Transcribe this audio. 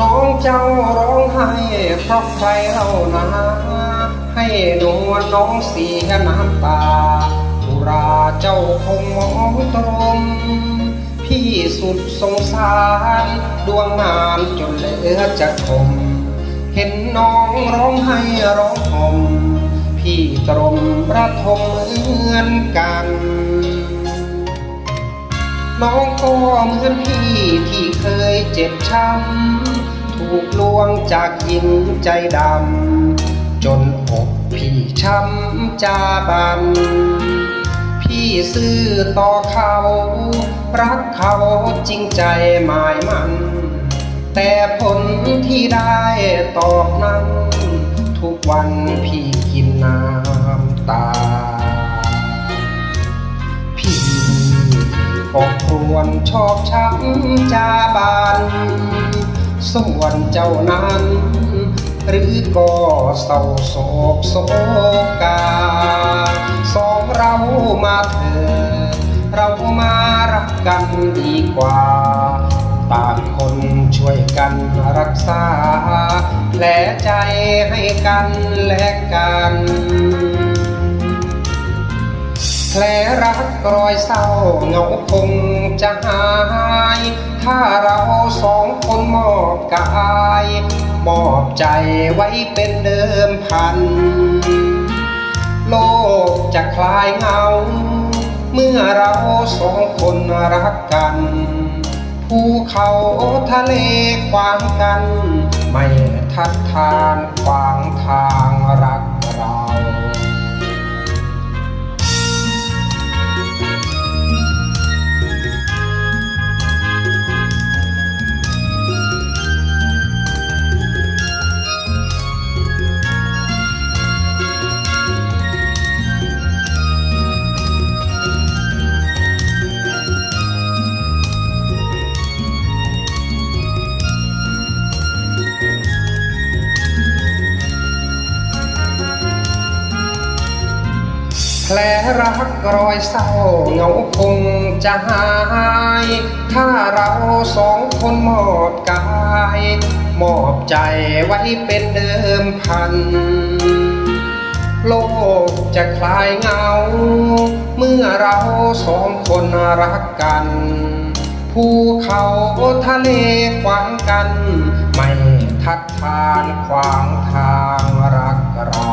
น้องเจ้าร้องไห้เพราะใครเล่านาให้นวลน้องเสียน้ำตาบุราเจ้าคงมองตรมพี่สุดสงสาร ดวงงานจนเหลือจะคม เห็นน้องร้องไห้ร้องห่มพี่ตรมระทมเหมือนกัน น้องก็เหมือนพี่ที่เคยเจ็บช้ำ ถูกลวงจากหญิงใจดำ จนอกพี่ช้ำจาบัน พี่ซื่อต่อเขา รักเขาจริงใจหมายมัน แต่ผลที่ได้ตอบนั้น ทุกวันพี่กินน้ำตา ก็ควรชอบช้ำจาบานส่วนเจ้านั้น หรือก็เศร้าโศกโศกา สองเรามาเถิดเรามารักกันดีกว่า ต่างคนช่วยกันรักษาแผลใจให้กันและกัน แผลรักรอยเศร้าเงาคงจะหาย ถ้าเราสองคนมอบกาย มอบใจไว้เป็นเดิมพัน โลกจะคลายเงา เมื่อเราสองคนรักกันภูเขาทะเลขวางกัน ไม่ทัดทานขวางทาง ลรักรอยเศร้าเหงาคงจะหาย ถ้าเราสองคนมอบกาย มอบใจไว้เป็นเดิมพัน โลกจะคลายเงา เมื่อเราสองคนรักกันภูเขาทะเลขวางกัน ไม่ทัดทานขวางทางรักเรา